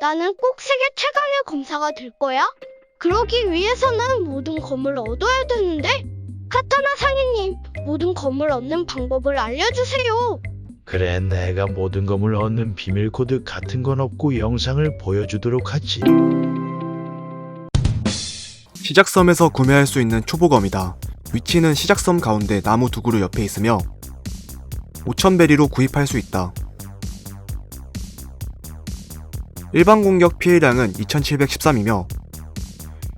나는 꼭 세계 최강의 검사가 될 거야? 그러기 위해서는 모든 검을 얻어야 되는데? 카타나 상인님, 모든 검을 얻는 방법을 알려주세요. 그래, 내가 모든 검을 얻는 비밀 코드 같은 건 없고 영상을 보여주도록 하지. 시작섬에서 구매할 수 있는 초보검이다. 위치는 시작섬 가운데 나무 두 그루 옆에 있으며 5000베리로 구입할 수 있다. 일반 공격 피해량은 2713이며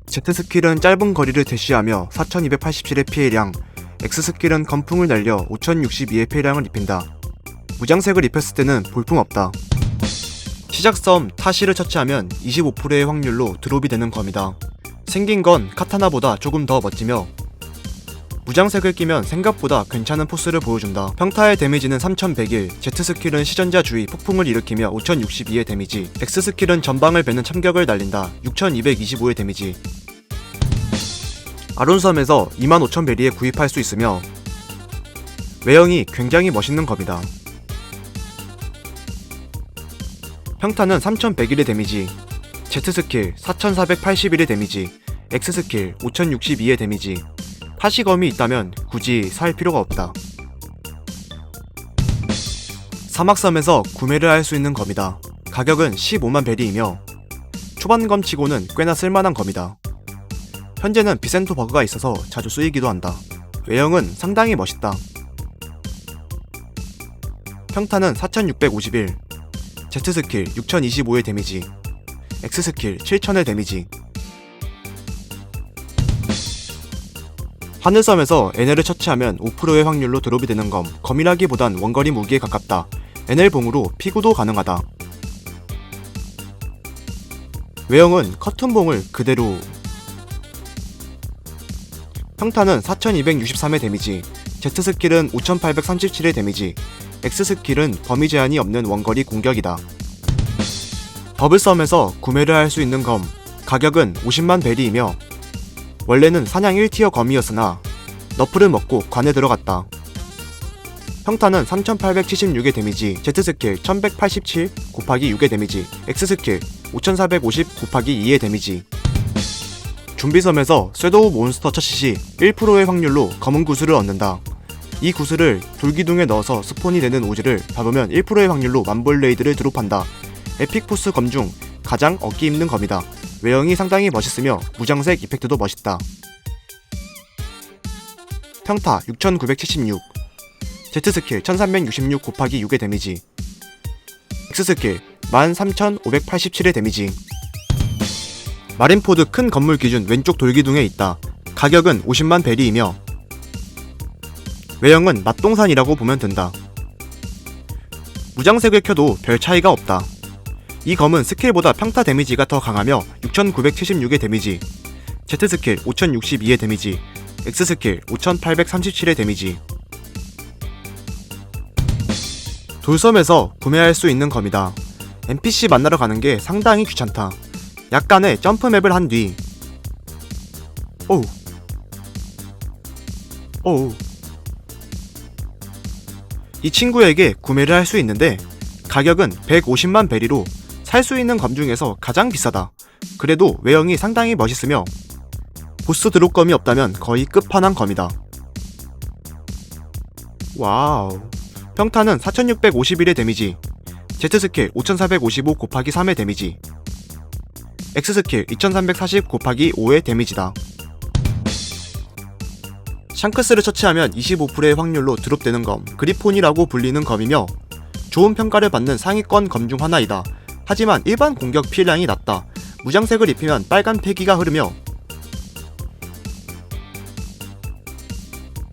Z 스킬은 짧은 거리를 대시하며 4287의 피해량, X 스킬은 건풍을 날려 5062의 피해량을 입힌다. 무장색을 입혔을 때는 볼품 없다. 시작섬 타시를 처치하면 25%의 확률로 드롭이 되는 검이다. 생긴 건 카타나보다 조금 더 멋지며 무장색을 끼면 생각보다 괜찮은 포스를 보여준다. 평타의 데미지는 3101, Z 스킬은 시전자 주의 폭풍을 일으키며 5062의 데미지, X 스킬은 전방을 베는 참격을 날린다. 6225의 데미지. 아론섬에서 25000베리에 구입할 수 있으며 외형이 굉장히 멋있는 검이다. 평타는 3101의 데미지, Z 스킬 4481의 데미지, X 스킬 5062의 데미지, 파시검이 있다면 굳이 살 필요가 없다. 사막섬에서 구매를 할 수 있는 검이다. 가격은 15만 베리이며 초반검 치고는 꽤나 쓸만한 검이다. 현재는 비센토 버그가 있어서 자주 쓰이기도 한다. 외형은 상당히 멋있다. 평타는 4651, Z 스킬 6025의 데미지, X 스킬 7000의 데미지. 하늘섬에서 NL을 처치하면 5%의 확률로 드롭이 되는 검, 검이라기보단 원거리 무기에 가깝다. NL봉으로 피구도 가능하다. 외형은 커튼봉을 그대로 평타는 4263의 데미지, Z 스킬은 5837의 데미지, X 스킬은 범위 제한이 없는 원거리 공격이다. 버블섬에서 구매를 할 수 있는 검, 가격은 50만 베리이며 원래는 사냥 1티어 검이었으나 너프를 먹고 관에 들어갔다. 평타는 3876의 데미지, Z 스킬 1187 곱하기 6의 데미지, X 스킬 5450 곱하기 2의 데미지. 준비섬에서 쇠도우 몬스터 처치 시 1%의 확률로 검은 구슬을 얻는다. 이 구슬을 돌기둥에 넣어서 스폰이 되는 오즈를 잡으면 1%의 확률로 만볼레이드를 드롭한다. 에픽포스 검 중 가장 얻기 힘든 검이다. 외형이 상당히 멋있으며 무장색 이펙트도 멋있다. 평타 6976 Z 스킬 1366 곱하기 6의 데미지 X 스킬 13587의 데미지 마린포드 큰 건물 기준 왼쪽 돌기둥에 있다. 가격은 50만 베리이며 외형은 맛동산이라고 보면 된다. 무장색을 켜도 별 차이가 없다. 이 검은 스킬보다 평타 데미지가 더 강하며 6976의 데미지, Z 스킬 5062의 데미지, X 스킬 5837의 데미지. 돌섬에서 구매할 수 있는 검이다. NPC 만나러 가는 게 상당히 귀찮다. 약간의 점프맵을 한 뒤, 오우, 오우. 이 친구에게 구매를 할 수 있는데 가격은 150만 베리로 살 수 있는 검 중에서 가장 비싸다. 그래도 외형이 상당히 멋있으며 보스 드롭검이 없다면 거의 끝판왕 검이다. 와우. 평타는 4651의 데미지, Z 스킬 5455 곱하기 3의 데미지, X 스킬 2340 곱하기 5의 데미지다. 샹크스를 처치하면 25%의 확률로 드롭되는 검, 그리폰이라고 불리는 검이며 좋은 평가를 받는 상위권 검 중 하나이다. 하지만 일반 공격 피해량이 낮다. 무장색을 입히면 빨간 패기가 흐르며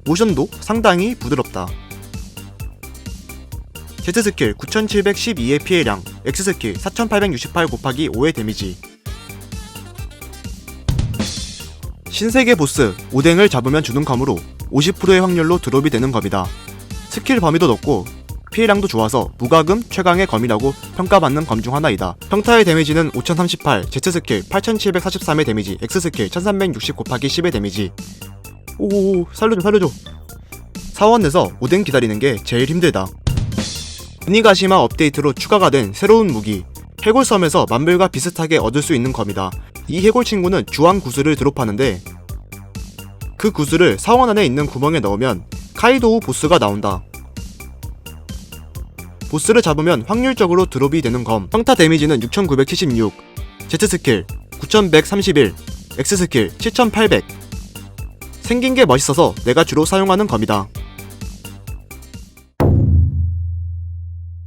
모션도 상당히 부드럽다. Z 스킬 9712의 피해량, X 스킬 4868 곱하기 5의 데미지. 신세계 보스 오뎅을 잡으면 주는 검으로 50%의 확률로 드롭이 되는 검이다. 스킬 범위도 높고 피해량도 좋아서 무과금 최강의 검이라고 평가받는 검 중 하나이다. 평타의 데미지는 5038, Z 스킬 8743의 데미지, X 스킬 1360 곱하기 10의 데미지. 오오오 살려줘 살려줘. 사원 에서 오뎅 기다리는 게 제일 힘들다. 분위가시마 업데이트로 추가가 된 새로운 무기 해골섬에서 만불과 비슷하게 얻을 수 있는 검이다. 이 해골 친구는 주황 구슬을 드롭하는데 그 구슬을 사원 안에 있는 구멍에 넣으면 카이도우 보스가 나온다. 보스를 잡으면 확률적으로 드롭이 되는 검. 평타 데미지는 6976, Z 스킬 9131, X 스킬 7800. 생긴 게 멋있어서 내가 주로 사용하는 검이다.